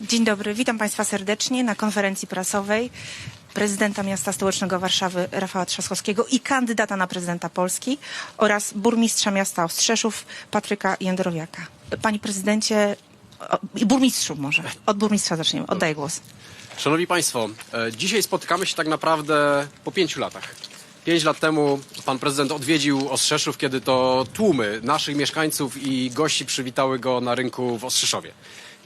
Dzień dobry, witam Państwa serdecznie na konferencji prasowej prezydenta miasta stołecznego Warszawy Rafała Trzaskowskiego i kandydata na prezydenta Polski oraz burmistrza miasta Ostrzeszów Patryka Jędrowiaka. Panie prezydencie, i burmistrzu może, od burmistrza zaczniemy, oddaję głos. Szanowni Państwo, e, dzisiaj spotykamy się tak naprawdę po pięciu latach. Pięć lat temu pan prezydent odwiedził Ostrzeszów, kiedy to tłumy naszych mieszkańców i gości przywitały go na rynku w Ostrzeszowie.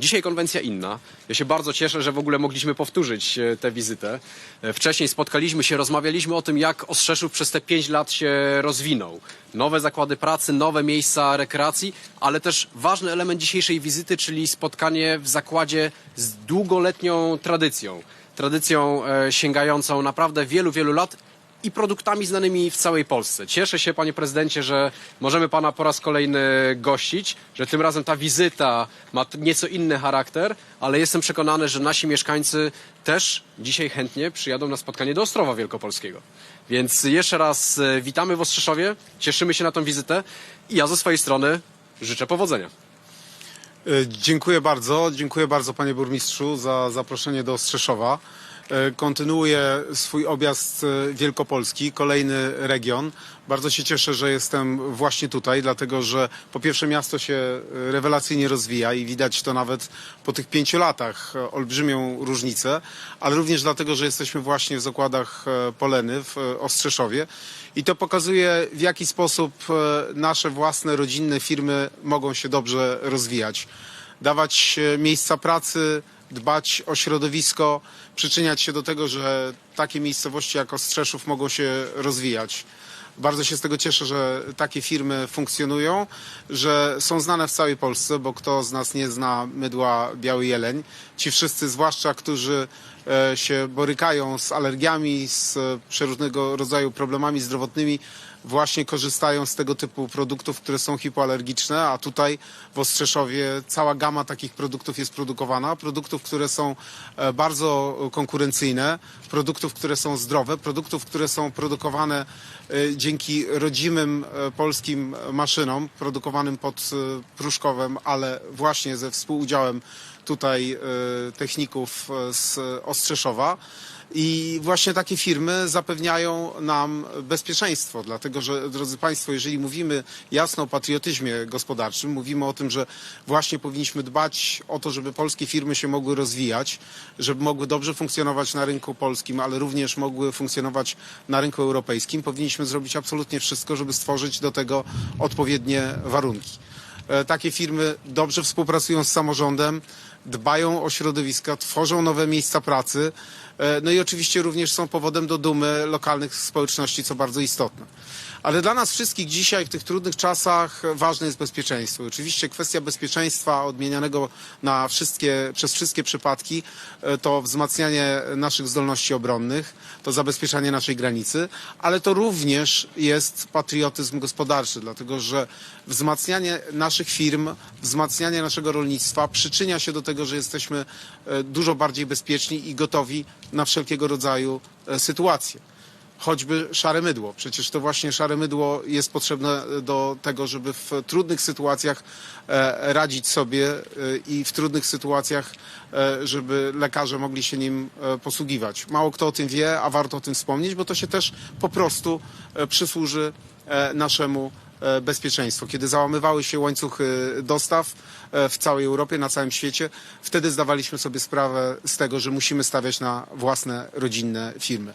Dzisiaj konwencja inna. Ja się bardzo cieszę, że w ogóle mogliśmy powtórzyć e, tę wizytę. E, Wcześniej spotkaliśmy się, rozmawialiśmy o tym, jak Ostrzeszów przez te pięć lat się rozwinął. Nowe zakłady pracy, nowe miejsca rekreacji, ale też ważny element dzisiejszej wizyty, czyli spotkanie w zakładzie z długoletnią tradycją. Tradycją e, sięgającą naprawdę wielu, wielu lat i produktami znanymi w całej Polsce. Cieszę się, panie prezydencie, że możemy pana po raz kolejny gościć, że tym razem ta wizyta ma nieco inny charakter, ale jestem przekonany, że nasi mieszkańcy też dzisiaj chętnie przyjadą na spotkanie do Ostrowa Wielkopolskiego. Więc jeszcze raz e, witamy w Ostrzeszowie, cieszymy się na tą wizytę i ja ze swojej strony życzę powodzenia. E, Dziękuję bardzo. Dziękuję bardzo panie burmistrzu za zaproszenie do Ostrzeszowa. E, Kontynuuję swój objazd e, Wielkopolski, kolejny region. Bardzo się cieszę, że jestem właśnie tutaj, dlatego że po pierwsze miasto się e, rewelacyjnie rozwija i widać to nawet po tych pięciu latach olbrzymią różnicę, ale również dlatego, że jesteśmy właśnie w zakładach Poleny w Ostrzeszowie i to pokazuje w jaki sposób nasze własne rodzinne firmy mogą się dobrze rozwijać dawać miejsca pracy, dbać o środowisko, przyczyniać się do tego, że takie miejscowości jak Ostrzeszów mogą się rozwijać. Bardzo się z tego cieszę, że takie firmy funkcjonują, że są znane w całej Polsce, bo kto z nas nie zna mydła Biały Jeleń. Ci wszyscy, zwłaszcza którzy e, się borykają z alergiami, z przeróżnego rodzaju problemami zdrowotnymi, właśnie korzystają z tego typu produktów, które są hipoalergiczne, a tutaj w Ostrzeszowie cała gama takich produktów jest produkowana. Produktów, które są e, bardzo konkurencyjne, produktów, które są zdrowe, produktów, które są produkowane e, dzięki rodzimym polskim maszynom, produkowanym pod Pruszkowem, ale właśnie ze współudziałem tutaj e, techników e, z Ostrzeszowa. I właśnie takie firmy zapewniają nam bezpieczeństwo, dlatego że, drodzy Państwo, jeżeli mówimy jasno o patriotyzmie gospodarczym, mówimy o tym, że właśnie powinniśmy dbać o to, żeby polskie firmy się mogły rozwijać, żeby mogły dobrze funkcjonować na rynku polskim, ale również mogły funkcjonować na rynku europejskim, powinniśmy zrobić absolutnie wszystko, żeby stworzyć do tego odpowiednie warunki. E, Takie firmy dobrze współpracują z samorządem, dbają o środowiska, tworzą nowe miejsca pracy, no i oczywiście również są powodem do dumy lokalnych społeczności, co bardzo istotne. Ale dla nas wszystkich dzisiaj w tych trudnych czasach ważne jest bezpieczeństwo. Oczywiście kwestia bezpieczeństwa odmienianego na wszystkie, przez wszystkie przypadki e, to wzmacnianie naszych zdolności obronnych, to zabezpieczanie naszej granicy, ale to również jest patriotyzm gospodarczy, dlatego że wzmacnianie naszych firm, wzmacnianie naszego rolnictwa przyczynia się do tego, że jesteśmy e, dużo bardziej bezpieczni i gotowi na wszelkiego rodzaju e, sytuacje choćby szare mydło. Przecież to właśnie szare mydło jest potrzebne do tego, żeby w trudnych sytuacjach e, radzić sobie e, i w trudnych sytuacjach, e, żeby lekarze mogli się nim e, posługiwać. Mało kto o tym wie, a warto o tym wspomnieć, bo to się też po prostu e, przysłuży e, naszemu e, bezpieczeństwu. Kiedy załamywały się łańcuchy dostaw e, w całej Europie, na całym świecie, wtedy zdawaliśmy sobie sprawę z tego, że musimy stawiać na własne rodzinne firmy.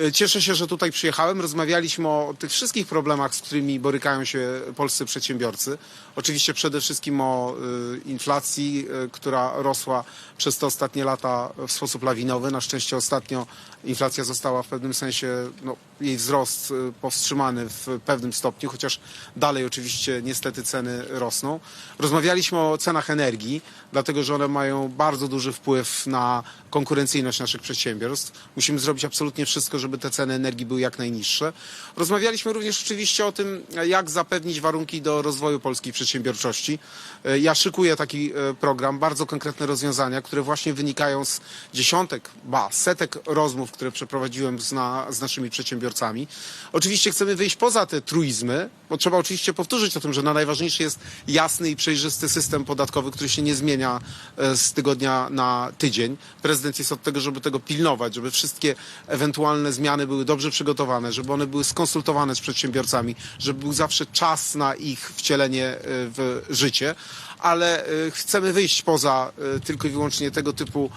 E, Cieszę się, że tutaj przyjechałem. Rozmawialiśmy o tych wszystkich problemach, z którymi borykają się polscy przedsiębiorcy. Oczywiście przede wszystkim o e, inflacji, e, która rosła przez te ostatnie lata w sposób lawinowy. Na szczęście ostatnio inflacja została w pewnym sensie, no, jej wzrost e, powstrzymany w pewnym stopniu, chociaż dalej oczywiście niestety ceny rosną. Rozmawialiśmy o cenach energii, dlatego że one mają bardzo duży wpływ na konkurencyjność naszych przedsiębiorstw. Musimy zrobić absolutnie wszystko, żeby te ceny energii były jak najniższe. Rozmawialiśmy również oczywiście o tym, jak zapewnić warunki do rozwoju polskiej przedsiębiorczości. E, Ja szykuję taki e, program, bardzo konkretne rozwiązania, które właśnie wynikają z dziesiątek, ba, setek rozmów, które przeprowadziłem z, na, z naszymi przedsiębiorcami. Oczywiście chcemy wyjść poza te truizmy, bo trzeba oczywiście powtórzyć o tym, że na najważniejszy jest jasny i przejrzysty system podatkowy, który się nie zmienia e, z tygodnia na tydzień. Prezydent jest od tego, żeby tego pilnować, żeby wszystkie ewentualne zmiany były dobrze przygotowane, żeby one były skonsultowane z przedsiębiorcami, żeby był zawsze czas na ich wcielenie e, w życie ale e, chcemy wyjść poza tylko i wyłącznie tego typu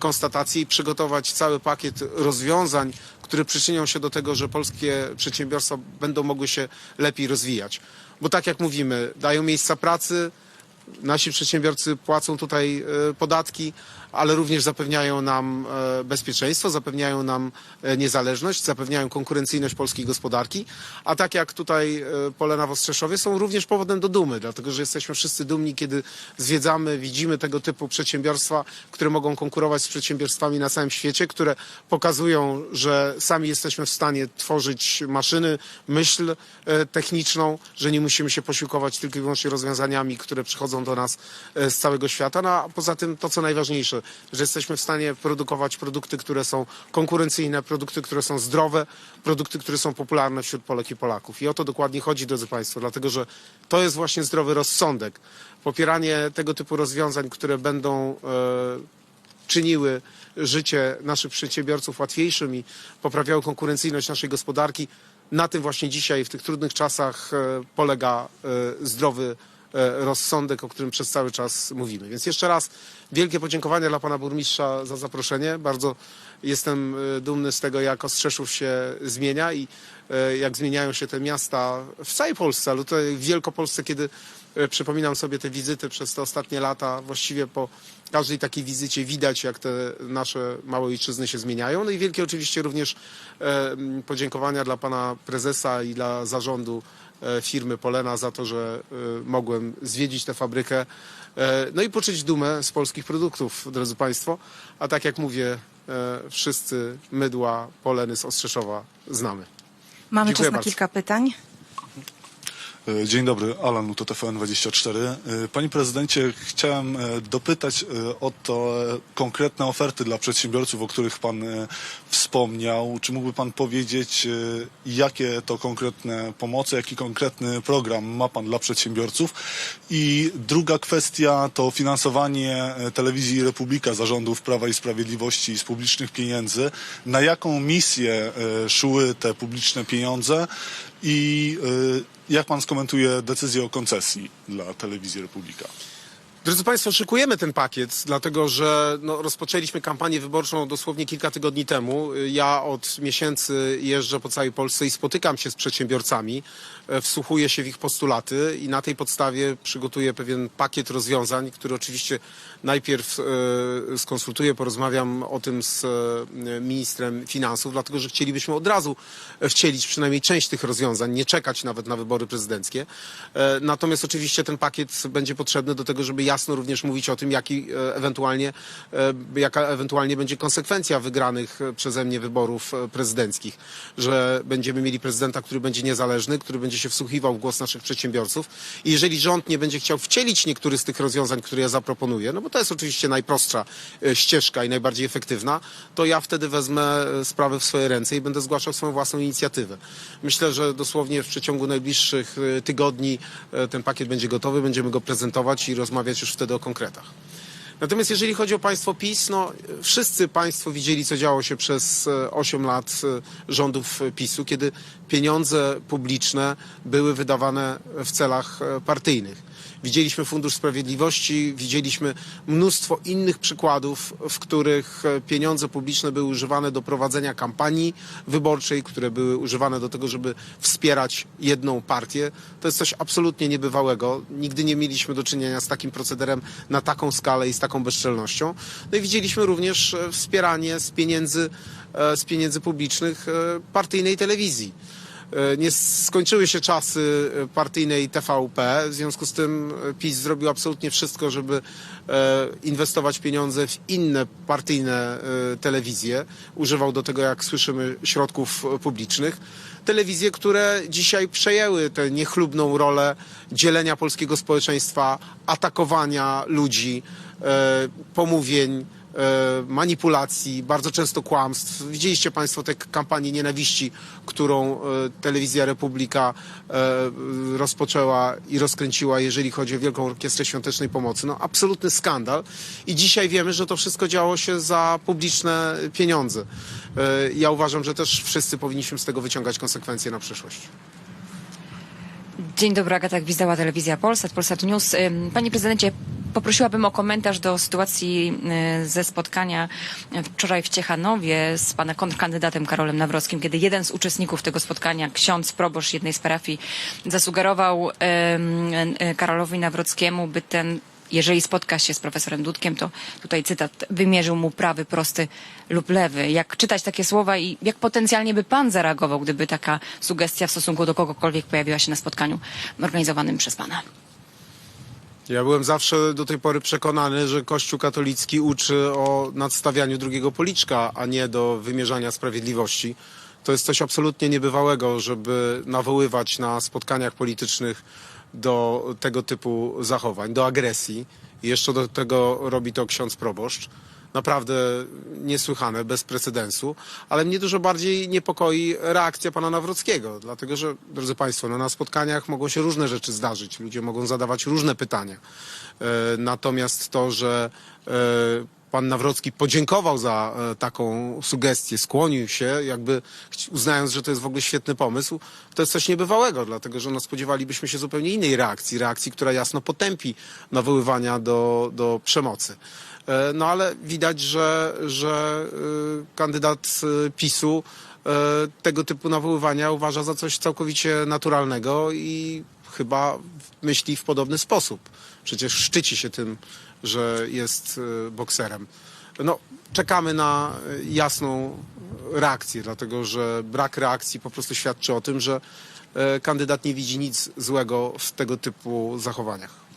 konstatacje i przygotować cały pakiet rozwiązań, które przyczynią się do tego, że polskie przedsiębiorstwa będą mogły się lepiej rozwijać. Bo tak jak mówimy, dają miejsca pracy, nasi przedsiębiorcy płacą tutaj e, podatki, ale również zapewniają nam e, bezpieczeństwo, zapewniają nam e, niezależność, zapewniają konkurencyjność polskiej gospodarki, a tak jak tutaj Polena w Ostrzeszowie są również powodem do dumy, dlatego że jesteśmy wszyscy dumni, kiedy zwiedzamy, widzimy tego typu przedsiębiorstwa, które mogą konkurować z przedsiębiorstwami na całym świecie, które pokazują, że sami jesteśmy w stanie tworzyć maszyny, myśl techniczną, że nie musimy się posiłkować tylko i wyłącznie rozwiązaniami, które przychodzą do nas e, z całego świata. No a poza tym to, co najważniejsze, że jesteśmy w stanie produkować produkty, które są konkurencyjne, produkty, które są zdrowe, produkty, które są popularne wśród Polek i Polaków. I o to dokładnie chodzi, drodzy Państwo, dlatego że to jest właśnie zdrowy rozsądek. Popieranie tego typu rozwiązań, które będą e, czyniły życie naszych przedsiębiorców łatwiejszym i poprawiały konkurencyjność naszej gospodarki. Na tym właśnie dzisiaj w tych trudnych czasach e, polega e, zdrowy rozsądek, o którym przez cały czas mówimy. Więc jeszcze raz wielkie podziękowania dla pana burmistrza za zaproszenie. Bardzo jestem e, dumny z tego, jak Ostrzeszów się zmienia i e, jak zmieniają się te miasta w całej Polsce, ale tutaj w Wielkopolsce, kiedy e, przypominam sobie te wizyty przez te ostatnie lata, właściwie po każdej takiej wizycie widać, jak te nasze małe ojczyzny się zmieniają. No i wielkie oczywiście również e, podziękowania dla pana prezesa i dla zarządu e, firmy Polena za to, że e, mogłem zwiedzić tę fabrykę. E, no i poczuć dumę z polskich produktów, drodzy państwo. A tak jak mówię, e, wszyscy mydła Poleny z Ostrzeszowa znamy. Mamy Dziękuję czas na bardzo. kilka pytań. E, Dzień dobry, Alan Luto, TVN24. E, Panie prezydencie, chciałem e, dopytać o to konkretne oferty dla przedsiębiorców, o których pan wspomniał. Czy mógłby pan powiedzieć, jakie to konkretne pomoce, jaki konkretny program ma pan dla przedsiębiorców? I druga kwestia to finansowanie telewizji Republika zarządów Prawa i Sprawiedliwości z publicznych pieniędzy. Na jaką misję szły te publiczne pieniądze i e, jak pan skomentuje decyzję o koncesji dla telewizji Republika? Drodzy Państwo, szykujemy ten pakiet, dlatego że no, rozpoczęliśmy kampanię wyborczą dosłownie kilka tygodni temu. Ja od miesięcy jeżdżę po całej Polsce i spotykam się z przedsiębiorcami, e, wsłuchuję się w ich postulaty i na tej podstawie przygotuję pewien pakiet rozwiązań, który oczywiście najpierw e, skonsultuję, porozmawiam o tym z e, ministrem finansów, dlatego że chcielibyśmy od razu wcielić przynajmniej część tych rozwiązań, nie czekać nawet na wybory prezydenckie. E, Natomiast oczywiście ten pakiet będzie potrzebny do tego, żeby jasno również mówić o tym, jaki ewentualnie, jaka ewentualnie będzie konsekwencja wygranych przeze mnie wyborów prezydenckich. Że będziemy mieli prezydenta, który będzie niezależny, który będzie się wsłuchiwał w głos naszych przedsiębiorców. I jeżeli rząd nie będzie chciał wcielić niektórych z tych rozwiązań, które ja zaproponuję, no bo to jest oczywiście najprostsza e, ścieżka i najbardziej efektywna, to ja wtedy wezmę e, sprawę w swoje ręce i będę zgłaszał swoją własną inicjatywę. Myślę, że dosłownie w przeciągu najbliższych e, tygodni ten pakiet będzie gotowy, będziemy go prezentować i rozmawiać już wtedy o konkretach. Natomiast jeżeli chodzi o państwo PiS, no wszyscy państwo widzieli, co działo się przez e, 8 lat rządów PiSu, kiedy pieniądze publiczne były wydawane w celach partyjnych. Widzieliśmy Fundusz Sprawiedliwości, widzieliśmy mnóstwo innych przykładów, w których e, pieniądze publiczne były używane do prowadzenia kampanii wyborczej, które były używane do tego, żeby wspierać jedną partię. To jest coś absolutnie niebywałego. Nigdy nie mieliśmy do czynienia z takim procederem na taką skalę i z taką bezczelnością. No i widzieliśmy również e, wspieranie z pieniędzy, e, z pieniędzy publicznych partyjnej telewizji. E, Nie skończyły się czasy e, partyjnej TVP, w związku z tym e, PiS zrobił absolutnie wszystko, żeby inwestować pieniądze w inne partyjne telewizje. Używał do tego, jak słyszymy, środków publicznych. Telewizje, które dzisiaj przejęły tę niechlubną rolę dzielenia polskiego społeczeństwa, atakowania ludzi, pomówień, manipulacji, bardzo często kłamstw. Widzieliście Państwo tę kampanię nienawiści, którą e, telewizja Republika e, rozpoczęła i rozkręciła, jeżeli chodzi o Wielką Orkiestrę Świątecznej Pomocy. No absolutny skandal. I dzisiaj wiemy, że to wszystko działo się za publiczne pieniądze. E, Ja uważam, że też wszyscy powinniśmy z tego wyciągać konsekwencje na przyszłość. Dzień dobry, Agata Gwizdała, Telewizja Polsat, Polsat News. Panie prezydencie, poprosiłabym o komentarz do sytuacji y, ze spotkania wczoraj w Ciechanowie z pana kontrkandydatem Karolem Nawrockim, kiedy jeden z uczestników tego spotkania, ksiądz proboszcz jednej z parafii, zasugerował y, Karolowi Nawrockiemu, by ten jeżeli spotka się z profesorem Dudkiem, to tutaj cytat, wymierzył mu prawy, prosty lub lewy. Jak czytać takie słowa i jak potencjalnie by pan zareagował, gdyby taka sugestia w stosunku do kogokolwiek pojawiła się na spotkaniu organizowanym przez pana? Ja byłem zawsze do tej pory przekonany, że Kościół katolicki uczy o nadstawianiu drugiego policzka, a nie do wymierzania sprawiedliwości. To jest coś absolutnie niebywałego, żeby nawoływać na spotkaniach politycznych do tego typu zachowań, do agresji. I jeszcze do tego robi to ksiądz proboszcz. Naprawdę niesłychane, bez precedensu, ale mnie dużo bardziej niepokoi reakcja pana Nawrockiego, dlatego że, drodzy Państwo, no na spotkaniach mogą się różne rzeczy zdarzyć, ludzie mogą zadawać różne pytania. E, Natomiast to, że e, pan Nawrocki podziękował za e, taką sugestię, skłonił się, jakby uznając, że to jest w ogóle świetny pomysł, to jest coś niebywałego, dlatego że no, spodziewalibyśmy się zupełnie innej reakcji, reakcji, która jasno potępi nawoływania do, do przemocy. E, No ale widać, że, że y, kandydat y, PiSu e, tego typu nawoływania uważa za coś całkowicie naturalnego i chyba myśli w podobny sposób. Przecież szczyci się tym, że jest bokserem. No, czekamy na jasną reakcję, dlatego że brak reakcji po prostu świadczy o tym, że e, kandydat nie widzi nic złego w tego typu zachowaniach.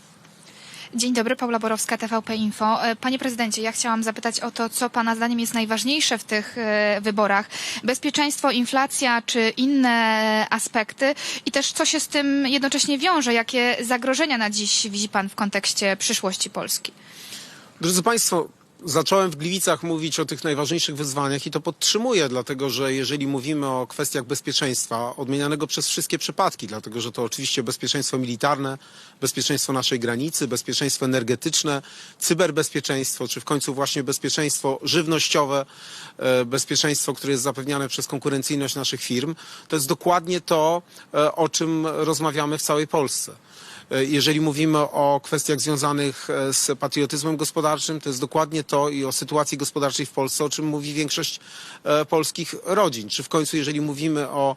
Dzień dobry, Paula Borowska, TVP Info. E, Panie prezydencie, ja chciałam zapytać o to, co pana zdaniem jest najważniejsze w tych e, wyborach. Bezpieczeństwo, inflacja czy inne aspekty i też co się z tym jednocześnie wiąże? Jakie zagrożenia na dziś widzi pan w kontekście przyszłości Polski? Drodzy Państwo, zacząłem w Gliwicach mówić o tych najważniejszych wyzwaniach i to podtrzymuję, dlatego że jeżeli mówimy o kwestiach bezpieczeństwa, odmienianego przez wszystkie przypadki, dlatego że to oczywiście bezpieczeństwo militarne, bezpieczeństwo naszej granicy, bezpieczeństwo energetyczne, cyberbezpieczeństwo, czy w końcu właśnie bezpieczeństwo żywnościowe, e, bezpieczeństwo, które jest zapewniane przez konkurencyjność naszych firm, to jest dokładnie to, e, o czym rozmawiamy w całej Polsce. E, Jeżeli mówimy o kwestiach związanych e, z patriotyzmem gospodarczym, to jest dokładnie to i o sytuacji gospodarczej w Polsce, o czym mówi większość e, polskich rodzin. Czy w końcu, jeżeli mówimy o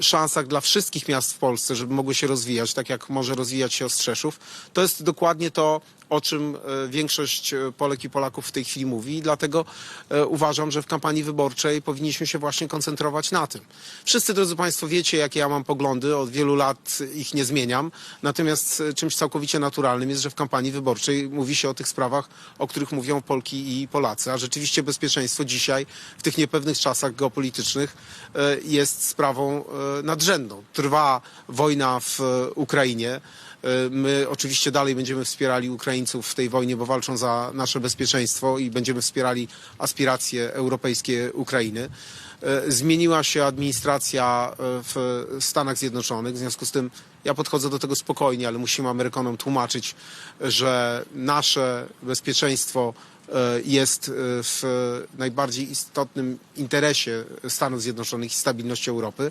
szansach dla wszystkich miast w Polsce, żeby mogły się rozwijać, tak jak może rozwijać się Ostrzeszów, to jest dokładnie to, o czym e, większość e, Polek i Polaków w tej chwili mówi i dlatego e, uważam, że w kampanii wyborczej powinniśmy się właśnie koncentrować na tym. Wszyscy, drodzy Państwo, wiecie, jakie ja mam poglądy, od wielu lat ich nie zmieniam, natomiast czymś całkowicie naturalnym jest, że w kampanii wyborczej mówi się o tych sprawach, o których mówią Polki i Polacy, a rzeczywiście bezpieczeństwo dzisiaj, w tych niepewnych czasach geopolitycznych, jest sprawą nadrzędną. Trwa wojna w Ukrainie, My oczywiście dalej będziemy wspierali Ukraińców w tej wojnie, bo walczą za nasze bezpieczeństwo i będziemy wspierali aspiracje europejskie Ukrainy. E, Zmieniła się administracja e, w Stanach Zjednoczonych, w związku z tym ja podchodzę do tego spokojnie, ale musimy Amerykanom tłumaczyć, że nasze bezpieczeństwo e, jest e, w najbardziej istotnym interesie Stanów Zjednoczonych i stabilności Europy.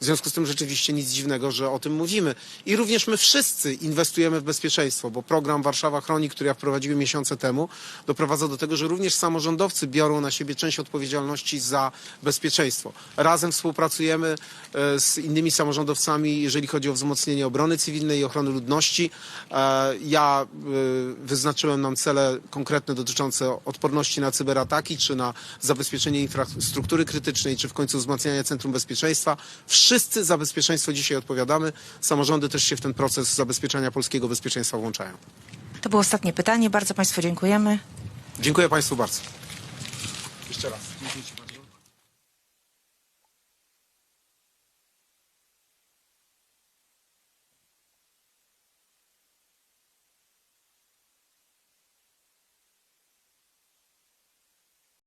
W związku z tym rzeczywiście nic dziwnego, że o tym mówimy. I również my wszyscy inwestujemy w bezpieczeństwo, bo program Warszawa Chroni, który ja wprowadziłem miesiące temu, doprowadza do tego, że również samorządowcy biorą na siebie część odpowiedzialności za bezpieczeństwo. Razem współpracujemy e, z innymi samorządowcami, jeżeli chodzi o wzmocnienie obrony cywilnej i ochrony ludności. E, Ja e, wyznaczyłem nam cele konkretne dotyczące dotyczące odporności na cyberataki, czy na zabezpieczenie infrastruktury krytycznej, czy w końcu wzmacniania Centrum Bezpieczeństwa. Wszyscy za bezpieczeństwo dzisiaj odpowiadamy. Samorządy też się w ten proces zabezpieczania polskiego bezpieczeństwa włączają. To było ostatnie pytanie. Bardzo Państwu dziękujemy. Dziękuję Państwu bardzo. Jeszcze raz.